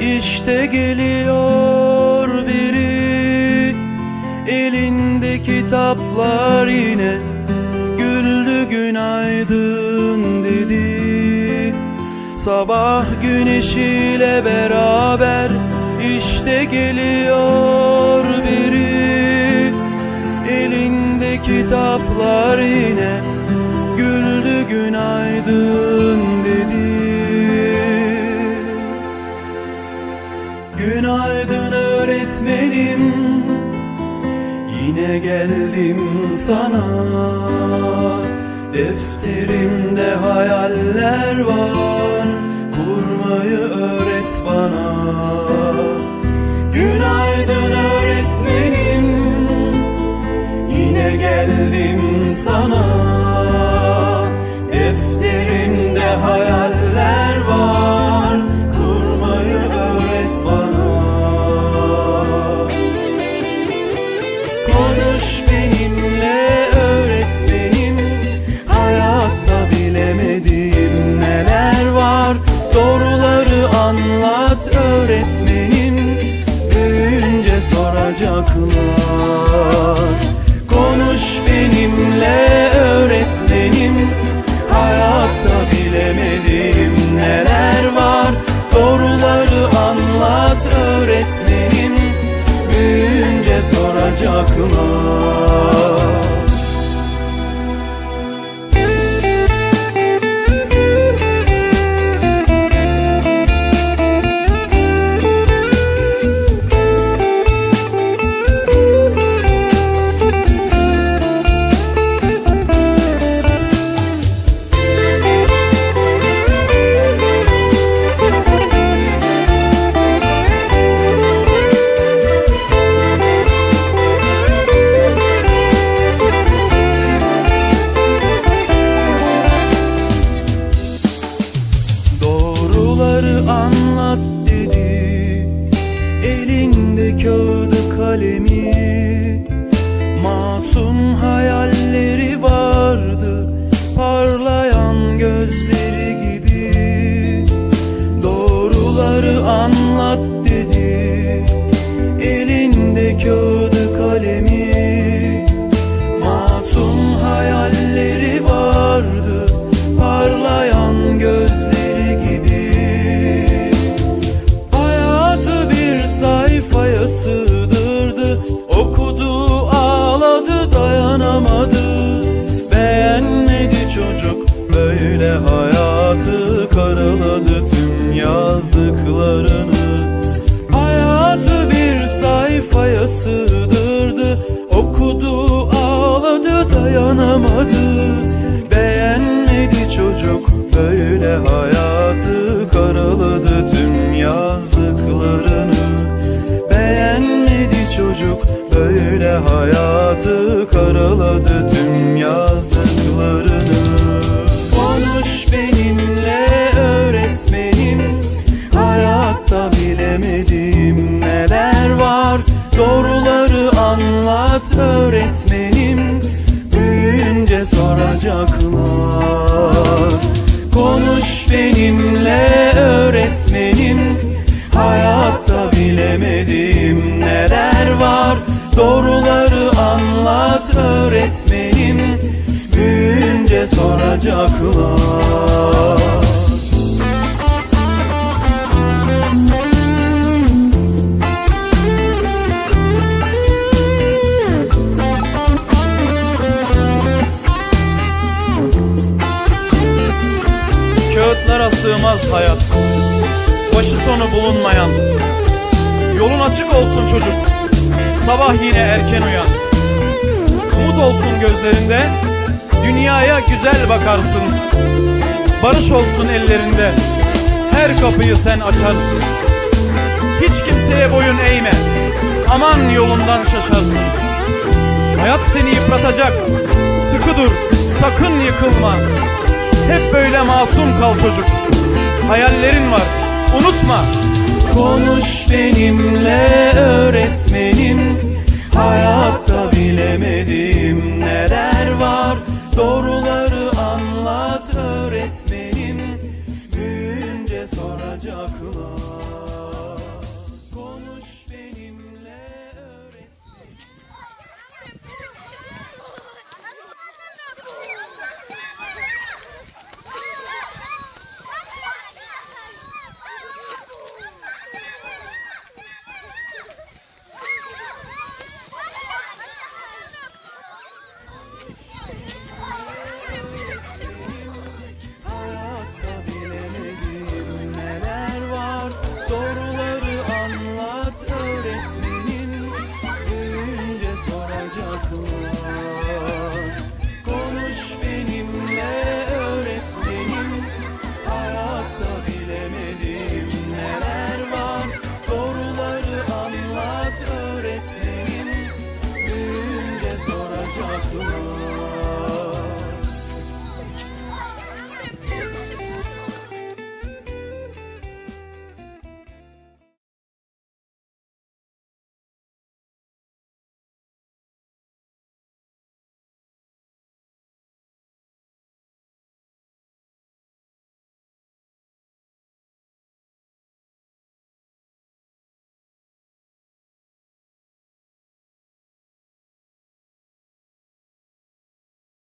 İşte geliyor biri. Elinde kitaplar yine Güldü günaydın dedi. Sabah güneşiyle beraber işte geliyor biri. Elinde kitaplar yine Güldü günaydın öğretmenim Yine geldim sana. Defterimde hayaller var. Kurmayı öğret bana. Günaydın öğretmenim. Yine geldim sana. Defterimde hayaller soracaklar Konuş benimle öğretmenim Hayatta bilemediğim neler var. Doğruları anlat öğretmenim Büyünce soracaklar dayanamadı Beğenmedi çocuk böyle hayatı Karaladı tüm yazdıklarını. Hayatı bir sayfaya sığdırdı Okudu ağladı dayanamadı. Beğenmedi çocuk böyle hayatı çocuk böyle hayatı Karaladı tüm yazdıklarını. Konuş benimle öğretmenim Hayatta bilemediğim neler var? Doğruları anlat öğretmenim Büyünce soracaklar. Konuş benimle var Doğruları anlat öğretmenim. Büyünce soracaklar Kağıtlara sığmaz hayat. Başı sonu bulunmayan. Yolun açık olsun çocuk Sabah yine erken uyan. Umut olsun gözlerinde. Dünyaya güzel bakarsın. Barış olsun ellerinde. Her kapıyı sen açarsın. Hiç kimseye boyun eğme. Aman yolundan şaşarsın. Hayat seni yıpratacak. Sıkı dur sakın yıkılma. Hep böyle masum kal çocuk. Hayallerin var unutma Konuş benimle öğretmenim. Hayatta bilemediğim neler var. Doğruları anlat öğretmenim. Büyünce soracaklar.